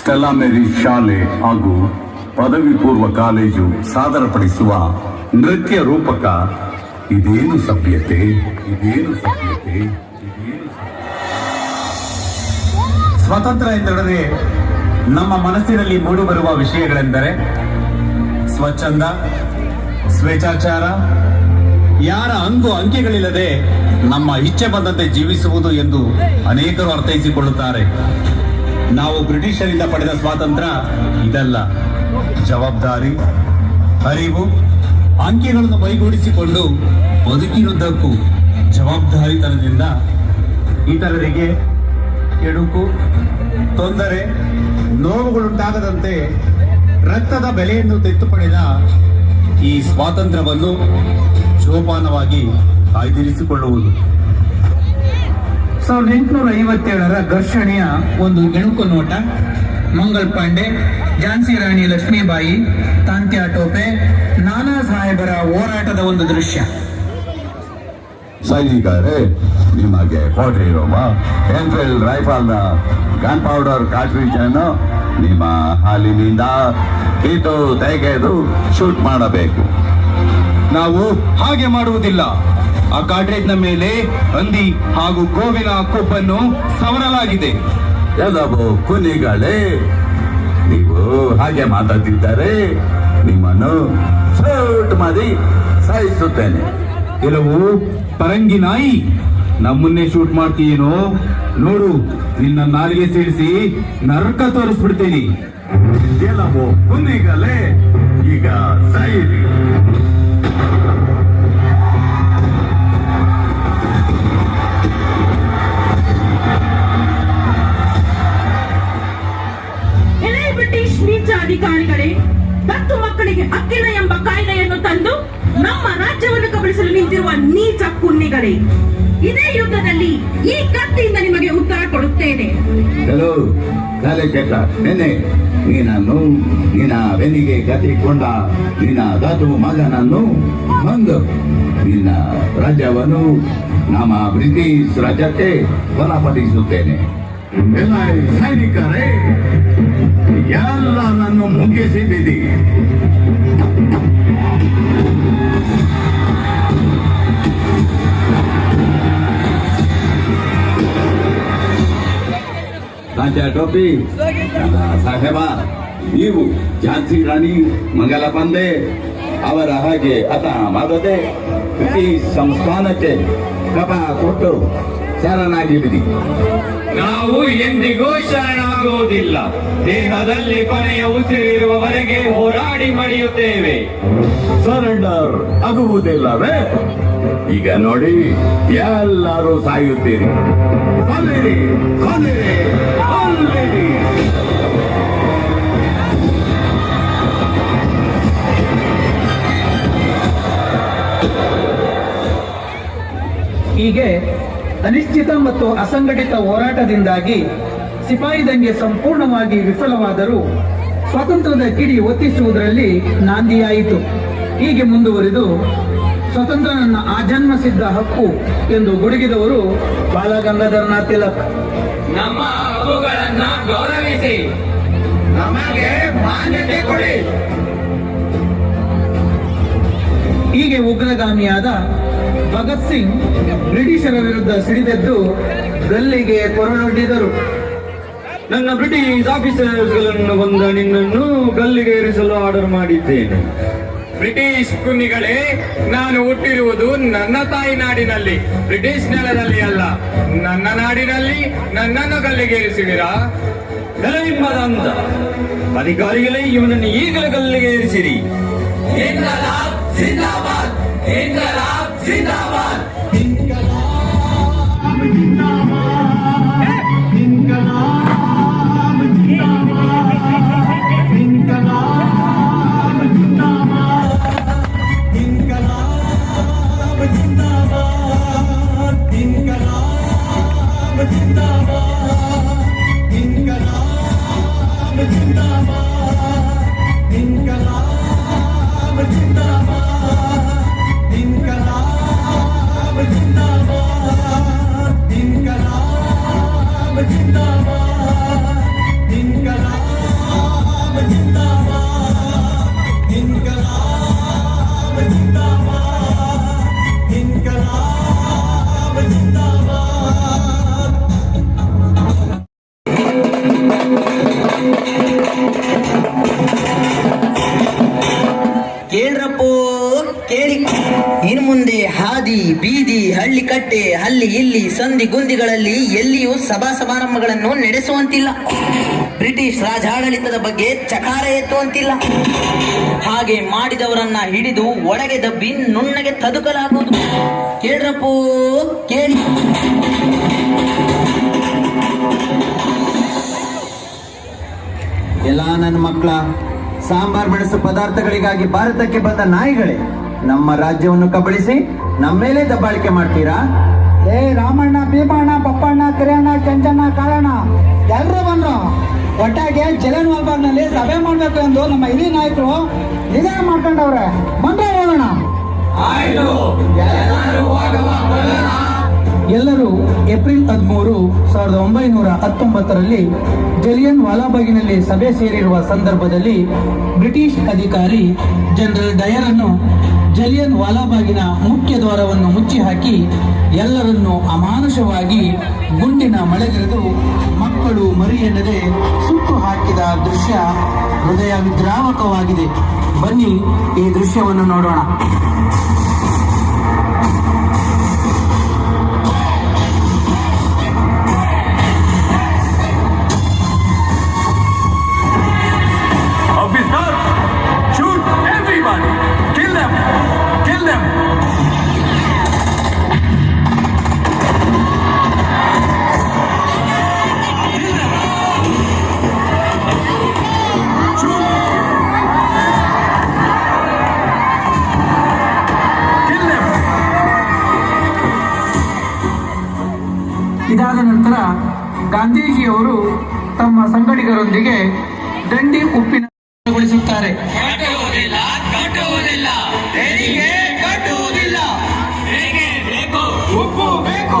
Stella ಮೇರಿ ಶಾಲೆ ಹಾಗೂ ಪದವಿ ಪೂರ್ವ ಕಾಲೇಜು ಸಾದರಪಡಿಸುವ ನೃತ್ಯ ರೂಪಕ ಇದೇನು ಸಭ್ಯತೆ? ಇದೇನು ಸಭ್ಯತೆ? ಇದೇನು ಸ್ವತಂತ್ರ ಎಂದೊಡನೆ ನಮ್ಮ ಮನಸ್ಸಿನಲ್ಲಿ ಮೂಡಿಬರುವ ವಿಷಯಗಳೆಂದರೆ ಸ್ವಚ್ಛಂದ, ಸ್ವೇಚ್ಛಾಚಾರ, ಯಾರ ಅಂಗು ಅಂಕಿಗಳಿಲ್ಲದೆ ನಮ್ಮ ಇಚ್ಛೆ ಬಂದಂತೆ ಜೀವಿಸುವುದು ಎಂದು ಅನೇಕರು ಅರ್ಥೈಸಿಕೊಳ್ಳುತ್ತಾರೆ. ನಾವು ಬ್ರಿಟಿಷರಿಂದ ಪಡೆದ ಸ್ವಾತಂತ್ರ್ಯ ಇದಲ್ಲ. ಜವಾಬ್ದಾರಿ, ಅರಿವು, ಅಂಕಿಗಳನ್ನು ಮೈಗೂಡಿಸಿಕೊಂಡು ಬದುಕಿನುದ್ದಕ್ಕೂ ಜವಾಬ್ದಾರಿತನದಿಂದ ಇತರರಿಗೆ ಕೆಡುಕು, ತೊಂದರೆ, ನೋವುಗಳುಂಟಾಗದಂತೆ ರಕ್ತದ ಬೆಲೆಯನ್ನು ತೆತ್ತು ಪಡೆದ ಈ ಸ್ವಾತಂತ್ರ್ಯವನ್ನು ಜೋಪಾನವಾಗಿ ಕಾಯ್ದಿರಿಸಿಕೊಳ್ಳುವುದು. ಸಾವಿರದ ಎಂಟುನೂರ ಐವತ್ತೇಳರ ಘರ್ಷಣೆಯ ಒಂದು ಇಣುಕು ನೋಟ. ಮಂಗಲ್ ಪಾಂಡೆ ಝಾನ್ಸಿ ರಾಣಿ ಲಕ್ಷ್ಮೀಬಾಯಿ ತಾಂತ್ಯಾ ಟೋಪೆ ನಾನಾ ಸಾಹೇಬರ ಹೋರಾಟದ ಒಂದು ದೃಶ್ಯ. ಸೈನಿಕರೇ ನಿಮಗೆ ಕೊಟ್ಟಿರುವ ಎನ್ಫೀಲ್ಡ್ ರೈಫಲ್ನ ಗನ್ ಪೌಡರ್ ಕಾರ್ಟ್ರಿಜ್ ಅನ್ನು ನಿಮ್ಮ ಹಾಲಿನಿಂದ ಕಿತ್ತು ತೆಗೆದು ಶೂಟ್ ಮಾಡಬೇಕು. ನಾವು ಹಾಗೆ ಮಾಡುವುದಿಲ್ಲ. ಆ ಕಾರ್ಟ್ರೇಜ್ನ ಮೇಲೆ ಹಂದಿ ಹಾಗೂ ಗೋವಿನ ಕೊಬ್ಬನ್ನು ಸವರಲಾಗಿದೆ. ಎದಬೋ ಕುನಿಗಳೇ ನೀವು ಹಾಗೆ ಮಾತಾಡ್ತಿದ್ದಾರೆ. ನಿಮ್ಮನ್ನು ಶೂಟ್ ಮಾಡಿ ಸಾಯಿಸುತ್ತೇನೆ. ಕೆಲವು ಪರಂಗಿ ನಾಯಿ ನಮ್ಮನ್ನೇ ಶೂಟ್ ಮಾಡ್ತೀಯೇನೋ? ನೋಡು ನಿನ್ನ ನಾಲಿಗೆ ಸೇರಿಸಿ ನರಕ ತೋರಿಸ್ಬಿಡ್ತೀನಿ. ಕೆಲವು ಕುನಿಗಳೇ ಈಗ ಸಾಯಿರಿ ನೀಚ ಇದೇ ಯುದ್ಧದಲ್ಲಿ ಈ ಕತ್ತಿಯಿಂದ ನಿಮಗೆ ಉತ್ತರ ಕೊಡುತ್ತೇನೆ. ಹಲೋ ತಲೆ ಕೆಟ್ಟ ನೆನೆ ನೀನನ್ನು ನಿನ್ನ ಬೆನ್ನಿಗೆ ಕತ್ತಿಕೊಂಡ ನಿನ್ನ ದತು ಮಗನನ್ನು ಬಂದು ನಿನ್ನ ರಾಜ್ಯವನ್ನು ನಮ್ಮ ಬ್ರಿಟಿಷ್ ರಾಜ್ಯಕ್ಕೆ ಬಲಪಡಿಸುತ್ತೇನೆ. ಎಲ್ಲ ಸೈನಿಕರೇ ಎಲ್ಲರನ್ನು ಮುಗಿಸಿಬಿಡಿ. ರಾಜ ಟೋಪಿ ಸಾಹೇಬ ನೀವು ಝಾನ್ಸಿ ರಾಣಿ ಮಂಗಲ ಪಂದೆ ಅವರ ಹಾಗೆ ಅತ ಮಾಡದೆ ಪ್ರತಿ ಸಂಸ್ಥಾನಕ್ಕೆ ಕಪ ಕೊಟ್ಟು ಶರಣಾಗಿದ್ದೀರಿ ನಾವು ಎಂದಿಗೂ ಶರಣಾಗುವುದಿಲ್ಲ. ದೇಹದಲ್ಲಿ ಕೊನೆಯ ಉಸಿರಿರುವವರೆಗೆ ಹೋರಾಡಿ ಮಡಿಯುತ್ತೇವೆ. ಸರೆಂಡರ್ ಆಗುವುದಿಲ್ಲವೇ? ಈಗ ನೋಡಿ ಎಲ್ಲರೂ ಸಾಯುತ್ತೀರಿ. ಹೀಗೆ ಅನಿಶ್ಚಿತ ಮತ್ತು ಅಸಂಘಟಿತ ಹೋರಾಟದಿಂದಾಗಿ ಸಿಪಾಯಿ ದಂಗೆ ಸಂಪೂರ್ಣವಾಗಿ ವಿಫಲವಾದರೂ ಸ್ವಾತಂತ್ರ್ಯದ ಕಿಡಿ ಒತ್ತಿಸುವುದರಲ್ಲಿ ನಾಂದಿಯಾಯಿತು. ಹೀಗೆ ಮುಂದುವರಿದು ಸ್ವತಂತ್ರ ನನ್ನ ಆಜನ್ಮ ಸಿದ್ಧ ಹಕ್ಕು ಎಂದು ಗುಡುಗಿದವರು ಬಾಲಗಂಗಾಧರನಾಥ್ ತಿಲಕ್. ನಮ್ಮ ಹಕ್ಕುಗಳನ್ನ ಗೌರವಿಸಿ. ನಮಗೆ ಮಾನ್ಯತೆ ಕೊಡಿ. ಹೀಗೆ ಉಗ್ರಗಾಮಿಯಾದ ಭಗತ್ ಸಿಂಗ್ ಬ್ರಿಟಿಷರ ವಿರುದ್ಧ ಸಿಡಿದೆದ್ದು ಗಲ್ಲಿಗೆ ಕೊರಳೊಡ್ಡಿದರು ನನ್ನ ಬ್ರಿಟಿಷ್ ಆಫೀಸರ್ಸ್ಗಳನ್ನು ಬಂದ ನಿನ್ನನ್ನು ಗಲ್ಲಿಗೆ ಇರಿಸಲು ಆರ್ಡರ್ ಮಾಡಿದ್ದೇನೆ. ಬ್ರಿಟಿಷ್ ಕುನ್ನಿಗಳೇ ನಾನು ಹುಟ್ಟಿರುವುದು ನನ್ನ ತಾಯಿ ನಾಡಿನಲ್ಲಿ, ಬ್ರಿಟಿಷ್ ನೆಲದಲ್ಲಿ ಅಲ್ಲ, ನನ್ನ ನಾಡಿನಲ್ಲಿ ನನ್ನನ್ನು ಗಲ್ಲಿಗೆ ಇರಿಸುವಿರಾ ಅಂತ ಅಧಿಕಾರಿಗಳೇ, ಇವನನ್ನು ಈಗಲೇ ಗಲ್ಲಿಗೆ ಇರಿಸಿರಿ ಕೇಳ್ರಪ್ಪೋ ಕಟ್ಟೆ ಅಲ್ಲಿ ಇಲ್ಲಿ ಸಂಧಿ ಗುಂದಿಗಳಲ್ಲಿ ಎಲ್ಲಿಯೂ ಸಭಾ ಸಮಾರಂಭಗಳನ್ನು ನಡೆಸುವಂತಿಲ್ಲ. ಬ್ರಿಟಿಷ್ ರಾಜಾಡಳಿತದ ಬಗ್ಗೆ ಚಕಾರ ಎತ್ತುವಂತಿಲ್ಲ. ಹಾಗೆ ಮಾಡಿದವರನ್ನ ಹಿಡಿದು ಒಳಗೆ ದಬ್ಬಿ ನುಣ್ಣಗೆ ತದುಕಲಾಗುವುದು. ಕೇಳ್ರಪ್ಪೋ, ಕೇಳಿ. ಎಲ್ಲ ನನ್ನ ಮಕ್ಕಳ, ಸಾಂಬಾರ್ ಮೆಣಸು ಪದಾರ್ಥಗಳಿಗಾಗಿ ಭಾರತಕ್ಕೆ ಬಂದ ನಾಯಿಗಳೇ ನಮ್ಮ ರಾಜ್ಯವನ್ನು ಕಬಳಿಸಿ ನಮ್ಮ ಮೇಲೆ ದಬ್ಬಾಳಿಕೆ ಮಾಡ್ತೀರಾ? ಏ ರಾಮಣ್ಣ ಭೀಮಣ್ಣ ಪಪ್ಪಣ್ಣ ಕಿರಣ್ಣ ಕೆಂಚಣ್ಣ ಕಾಳಣ್ಣ ಎಲ್ಲರೂ ಬಂದ್ರು. ಒಟ್ಟಾಗೆ ಜಲನ್ ವಾಲ್ಬಾಗ್ನಲ್ಲಿ ಸಭೆ ಮಾಡ್ಬೇಕು ಎಂದು ನಮ್ಮ ಹಿರಿಯ ನಾಯಕರು ನಿಧಾನ ಮಾಡ್ಕೊಂಡವ್ರೆ. ಬಂದ್ರೆ ಹೋಗೋಣ. ಎಲ್ಲರೂ ಏಪ್ರಿಲ್ ಹದಿಮೂರು ಸಾವಿರದ ಒಂಬೈನೂರ ಹತ್ತೊಂಬತ್ತರಲ್ಲಿ ಜಲಿಯನ್ ವಾಲಾಬಾಗಿನಲ್ಲಿ ಸಭೆ ಸೇರಿರುವ ಸಂದರ್ಭದಲ್ಲಿ ಬ್ರಿಟಿಷ್ ಅಧಿಕಾರಿ ಜನರಲ್ ಡಯರ್ ಅನ್ನು ಜಲಿಯನ್ ವಾಲಾಬಾಗಿನ ಮುಖ್ಯ ದ್ವಾರವನ್ನು ಮುಚ್ಚಿ ಹಾಕಿ ಎಲ್ಲರನ್ನು ಅಮಾನುಷವಾಗಿ ಗುಂಡಿನ ಮಳೆಗೆರೆದು ಮಕ್ಕಳು ಮರಿಯೆನ್ನದೆ ಸುಟ್ಟು ಹಾಕಿದ ದೃಶ್ಯ ಹೃದಯ ವಿದ್ರಾವಕವಾಗಿದೆ ಬನ್ನಿ ಈ ದೃಶ್ಯವನ್ನು ನೋಡೋಣ. ಇದಾದ ನಂತರ ಗಾಂಧೀಜಿಯವರು ತಮ್ಮ ಸಂಗಡಿಗರೊಂದಿಗೆ ದಂಡಿ ಉಪ್ಪಿನ ಗೊಳಿಸುತ್ತಾರೆ. ಉಪ್ಪು ಬೇಕು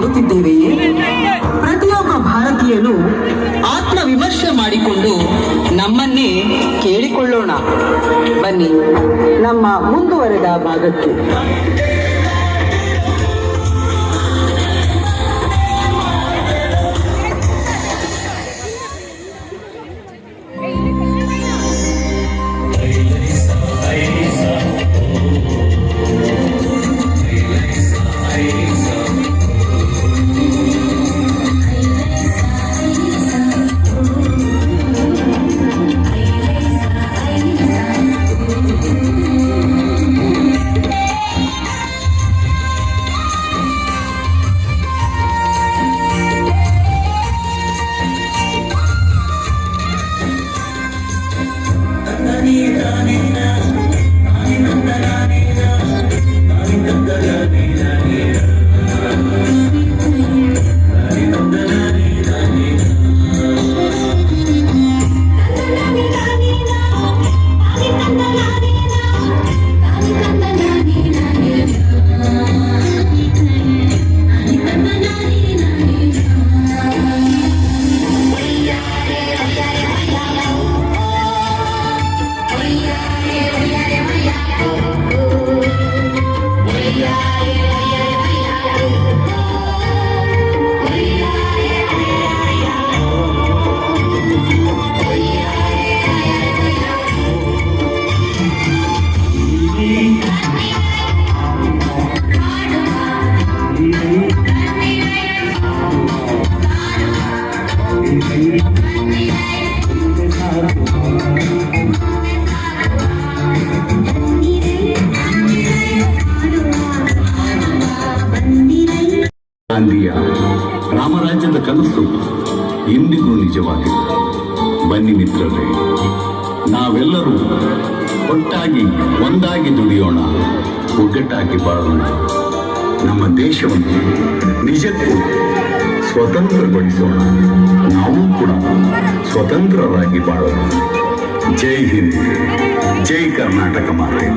ನೋಡುತ್ತಿದ್ದೇವೆಯೇ? ಪ್ರತಿಯೊಬ್ಬ ಭಾರತೀಯನು ಆತ್ಮವಿಮರ್ಶೆ ಮಾಡಿಕೊಂಡು ನಮ್ಮನ್ನೇ ಕೇಳಿಕೊಳ್ಳೋಣ. ಬನ್ನಿ ನಮ್ಮ ಮುಂದುವರೆದ ಭಾಗಕ್ಕೆ. ಒಟ್ಟಾಗಿ, ಒಂದಾಗಿ ದುಡಿಯೋಣ, ಒಗ್ಗಟ್ಟಾಗಿ ಬಾಳೋಣ. ನಮ್ಮ ದೇಶವನ್ನು ನಿಜಕ್ಕೂ ಸ್ವತಂತ್ರಗೊಳಿಸೋಣ. ನಾವು ಕೂಡ ಸ್ವತಂತ್ರರಾಗಿ ಬಾಳೋಣ. ಜೈ ಹಿಂದ್. ಜೈ ಕರ್ನಾಟಕ ಮಾತೆ.